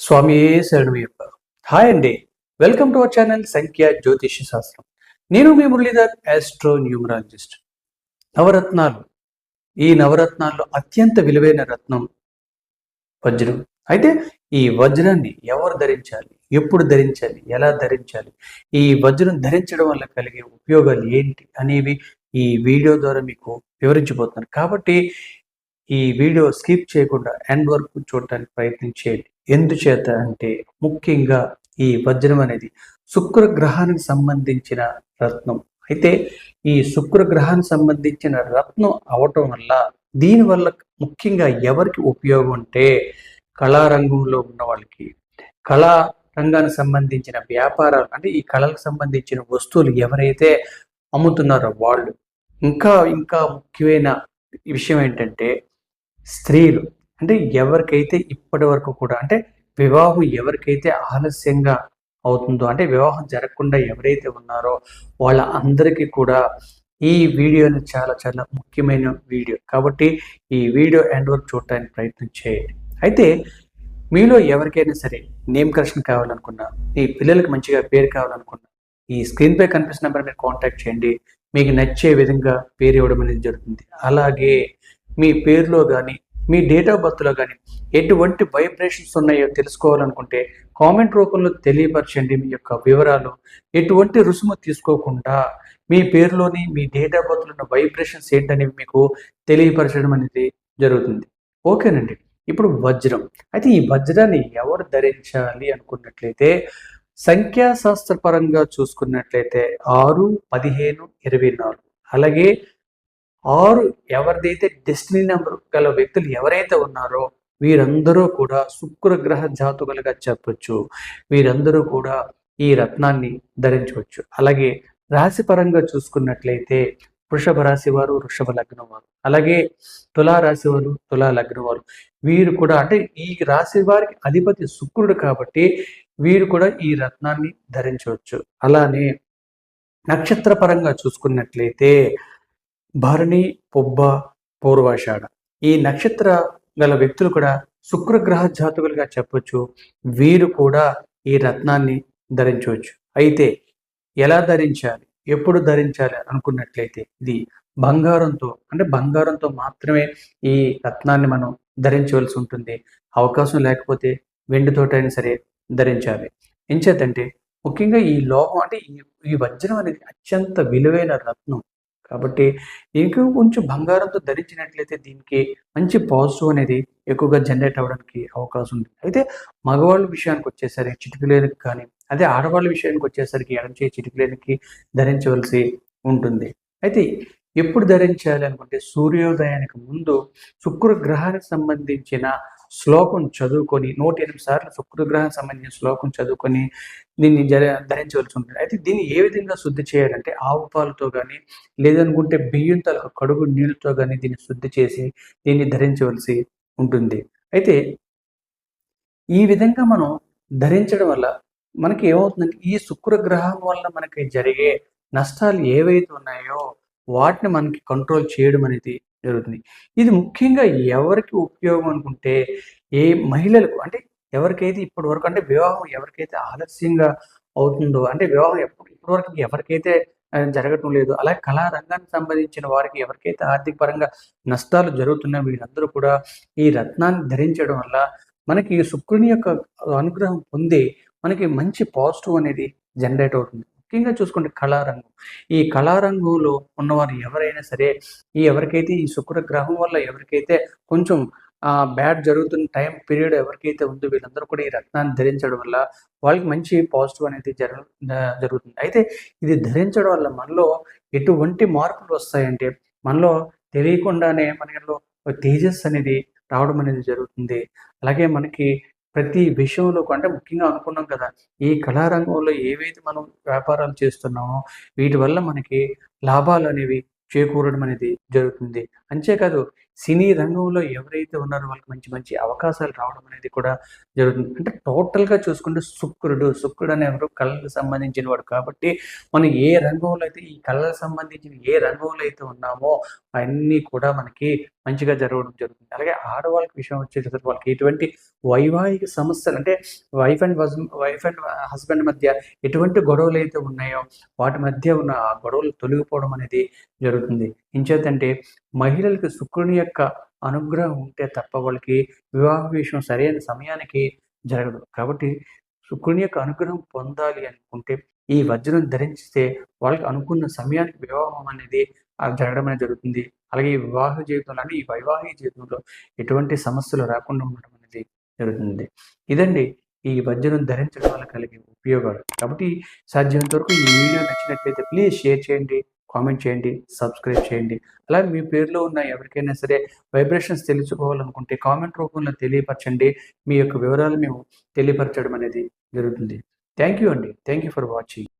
స్వామి శరణమయ్యప్ప హాయ్ అండి. Welcome to our channel సంఖ్య జ్యోతిష శాస్త్రం. నేను మీ మురళీధర్ ఆస్ట్రో న్యూమరాలజిస్ట్ నవరత్నాలు. ఈ నవరత్నాల్లో అత్యంత విలువైన రత్నం వజ్రం. అయితే ఈ వజ్రాన్ని ఎవరు ధరించాలి? ఎప్పుడు ధరించాలి? ఎలా ధరించాలి? ఈ వజ్రం ధరించడం వల్ల కలిగే ఉపయోగాలు ఏంటి అనేవి ఈ వీడియో ద్వారా మీకు వివరించబోతున్నాను. కాబట్టి ఈ వీడియో స్కిప్ చేయకుండా ఎండ్ వరకు చూడటానికి ప్రయత్నం చేయండి. ఎందుచేత అంటే ముఖ్యంగా ఈ వజ్రం అనేది శుక్ర గ్రహానికి సంబంధించిన రత్నం. అయితే ఈ శుక్ర గ్రహానికి సంబంధించిన రత్నం అవటం వల్ల దీని వల్ల ముఖ్యంగా ఎవరికి ఉపయోగం అంటే కళారంగంలో ఉన్న వాళ్ళకి. కళా రంగానికి సంబంధించిన వ్యాపారాలు అంటే ఈ కళలకు సంబంధించిన వస్తువులు ఎవరైతే అమ్ముతున్నారో వాళ్ళు. ఇంకా ఇంకా ముఖ్యమైన విషయం ఏంటంటే స్త్రీలు. అంటే ఎవరికైతే ఇప్పటి వరకు కూడా అంటే వివాహం ఎవరికైతే ఆలస్యంగా అవుతుందో అంటే వివాహం జరగకుండా ఎవరైతే ఉన్నారో వాళ్ళ అందరికీ కూడా ఈ వీడియోని చాలా చాలా ముఖ్యమైన వీడియో. కాబట్టి ఈ వీడియో ఎండ్ వరకు చూడటానికి ప్రయత్నం చేయండి. అయితే మీలో ఎవరికైనా సరే నేమ్ కరెక్షన్ కావాలనుకున్నా మీ పిల్లలకి మంచిగా పేరు కావాలనుకున్నా ఈ స్క్రీన్ పై కనిపిస్తున్న నెంబర్ మీరు కాంటాక్ట్ చేయండి. మీకు నచ్చే విధంగా పేరు ఇవ్వడం అనేది జరుగుతుంది. అలాగే మీ పేరులో కానీ మీ డేట్ ఆఫ్ బర్త్లో కానీ ఎటువంటి వైబ్రేషన్స్ ఉన్నాయో తెలుసుకోవాలనుకుంటే కామెంట్ రూపంలో తెలియపరచండి మీ యొక్క వివరాలు. ఎటువంటి రుసుము తీసుకోకుండా మీ పేరులోని మీ డేట్ ఆఫ్ బర్త్లో ఉన్న వైబ్రేషన్స్ ఏంటనేవి మీకు తెలియపరచడం అనేది జరుగుతుంది. ఓకేనండి ఇప్పుడు వజ్రం. అయితే ఈ వజ్రాన్ని ఎవరు ధరించాలి అనుకున్నట్లయితే సంఖ్యాశాస్త్రపరంగా చూసుకున్నట్లయితే ఆరు పదిహేను ఇరవై నాలుగు. అలాగే ఆరు ఎవరిదైతే డెస్టినీ నెంబర్ గల వ్యక్తులు ఎవరైతే ఉన్నారో వీరందరూ కూడా శుక్ర గ్రహ జాతకులుగా చెప్పొచ్చు. వీరందరూ కూడా ఈ రత్నాన్ని ధరించవచ్చు. అలాగే రాశిపరంగా చూసుకున్నట్లయితే వృషభ రాశి వారు వృషభ లగ్నం వారు అలాగే తులారాశి వారు తులా లగ్నం వారు వీరు కూడా అంటే ఈ రాశి వారికి అధిపతి శుక్రుడు కాబట్టి వీరు కూడా ఈ రత్నాన్ని ధరించవచ్చు. అలానే నక్షత్ర పరంగా చూసుకున్నట్లయితే భరణి పొబ్బ పూర్వాషాఢ. ఈ నక్షత్ర గల వ్యక్తులు కూడా శుక్రగ్రహ జాతకులుగా చెప్పొచ్చు. వీరు కూడా ఈ రత్నాన్ని ధరించవచ్చు. అయితే ఎలా ధరించాలి? ఎప్పుడు ధరించాలి అనుకున్నట్లయితే ఇది బంగారంతో అంటే బంగారంతో మాత్రమే ఈ రత్నాన్ని మనం ధరించవలసి ఉంటుంది. అవకాశం లేకపోతే వెండితోటైనా సరే ధరించాలి. ఎంచేతంటే ముఖ్యంగా ఈ లోహం అంటే ఈ ఈ వజ్రం అనేది అత్యంత విలువైన రత్నం. కాబట్టి ఇంకా కొంచెం బంగారంతో ధరించినట్లయితే దీనికి మంచి పాజిటివ్ అనేది ఎక్కువగా జనరేట్ అవ్వడానికి అవకాశం ఉంది. అయితే మగవాళ్ళ విషయానికి వచ్చేసరికి చిటికలేనికి కానీ అదే ఆడవాళ్ళ విషయానికి వచ్చేసరికి ఎడంచే చిటికలేనికి ధరించవలసి ఉంటుంది. అయితే ఎప్పుడు ధరించాలి అనుకుంటే సూర్యోదయానికి ముందు శుక్ర గ్రహానికి సంబంధించిన శ్లోకం చదువుకొని నూట ఎనిమిది సార్లు శుక్రగ్రహం సంబంధించిన శ్లోకం చదువుకొని దీన్ని జర ధరించవలసి ఉంటుంది. అయితే దీన్ని ఏ విధంగా శుద్ధి చేయాలంటే ఆవు పాలతో కానీ లేదనుకుంటే బియ్యం తల కడుగు నీళ్ళతో కానీ దీన్ని శుద్ధి చేసి దీన్ని ధరించవలసి ఉంటుంది. అయితే ఈ విధంగా మనం ధరించడం వల్ల మనకి ఏమవుతుందంటే ఈ శుక్రగ్రహం వల్ల మనకి జరిగే నష్టాలు ఏవైతే ఉన్నాయో వాటిని మనకి కంట్రోల్ చేయడం అనేది జరుగుతుంది. ఇది ముఖ్యంగా ఎవరికి ఉపయోగం అనుకుంటే ఏ మహిళలకు అంటే ఎవరికైతే ఇప్పటి వరకు అంటే వివాహం ఎవరికైతే ఆలస్యంగా అవుతుందో అంటే వివాహం ఎప్పుడు ఇప్పటి వరకు ఎవరికైతే జరగటం లేదు అలాగే కళారంగానికి సంబంధించిన వారికి ఎవరికైతే ఆర్థిక పరంగా నష్టాలు జరుగుతున్నాయో వీళ్ళందరూ కూడా ఈ రత్నాన్ని ధరించడం వల్ల మనకి శుక్రుని యొక్క అనుగ్రహం పొంది మనకి మంచి పాజిటివ్ అనేది జనరేట్ అవుతుంది. ముఖ్యంగా చూసుకుంటే కళారంగం. ఈ కళారంగంలో ఉన్నవారు ఎవరైనా సరే ఈ ఎవరికైతే ఈ శుక్ర గ్రహం వల్ల ఎవరికైతే కొంచెం బ్యాడ్ జరుగుతున్న టైం పీరియడ్ ఎవరికైతే ఉందో వీళ్ళందరూ కూడా ఈ రత్నాన్ని ధరించడం వల్ల వాళ్ళకి మంచి పాజిటివ్ అనేది జరు జరుగుతుంది. అయితే ఇది ధరించడం వల్ల మనలో ఎటువంటి మార్పులు వస్తాయంటే మనలో తెలియకుండానే మనలో తేజస్ అనేది రావడం అనేది జరుగుతుంది. అలాగే మనకి ప్రతి విషయంలో అంటే ముఖ్యంగా అనుకున్నాం కదా ఈ కళారంగంలో ఏవైతే మనం వ్యాపారాలు చేస్తున్నామో వీటి వల్ల మనకి లాభాలు అనేవి చేకూరడం అనేది జరుగుతుంది. అంతేకాదు సినీ రంగంలో ఎవరైతే ఉన్నారో వాళ్ళకి మంచి మంచి అవకాశాలు రావడం అనేది కూడా జరుగుతుంది. అంటే టోటల్గా చూసుకుంటే శుక్రుడు శుక్రుడు అనేవారు కళలకు సంబంధించిన వాడు కాబట్టి మనం ఏ రంగంలో అయితే ఈ కళలకు సంబంధించిన ఏ రంగంలో అయితే ఉన్నామో అన్నీ కూడా మనకి మంచిగా జరగడం జరుగుతుంది. అలాగే ఆడవాళ్ళకి విషయం వచ్చేటప్పుడు వాళ్ళకి ఎటువంటి వైవాహిక సమస్యలు అంటే wife and wife and husband మధ్య ఎటువంటి గొడవలు అయితే ఉన్నాయో వాటి మధ్య ఉన్న ఆ గొడవలు తొలగిపోవడం అనేది జరుగుతుంది. ఇంచేతంటే మహిళలకు శుక్రుని యొక్క అనుగ్రహం ఉంటే తప్ప వాళ్ళకి వివాహ విషయం సరైన సమయానికి జరగదు. కాబట్టి శుక్రుని యొక్క అనుగ్రహం పొందాలి అనుకుంటే ఈ వజ్రం ధరించితే వాళ్ళకి అనుకున్న సమయానికి వివాహం అనేది జరగడం అనేది జరుగుతుంది. అలాగే ఈ వివాహ జీవితంలో అంటే ఈ వైవాహిక జీవితంలో ఎటువంటి సమస్యలు రాకుండా ఉండడం అనేది జరుగుతుంది. ఇదండి ఈ వజ్రం ధరించడం వల్ల కలిగే ఉపయోగాలు. కాబట్టి సాధ్యమైనంత వరకు ఈ వీడియో నచ్చినట్లయితే ప్లీజ్ షేర్ చేయండి. కామెంట్ చేయండి సబ్స్క్రైబ్ చేయండి. అలాగే మీ పేరులో ఉన్న ఎవరికైనా సరే వైబ్రేషన్స్ తెలుసుకోవాలనుకుంటే కామెంట్ రూపంలో తెలియపరచండి. మీ యొక్క వివరాలు మేము తెలియపరచడం అనేది జరుగుతుంది. థ్యాంక్ యూ అండి. Thank you for watching.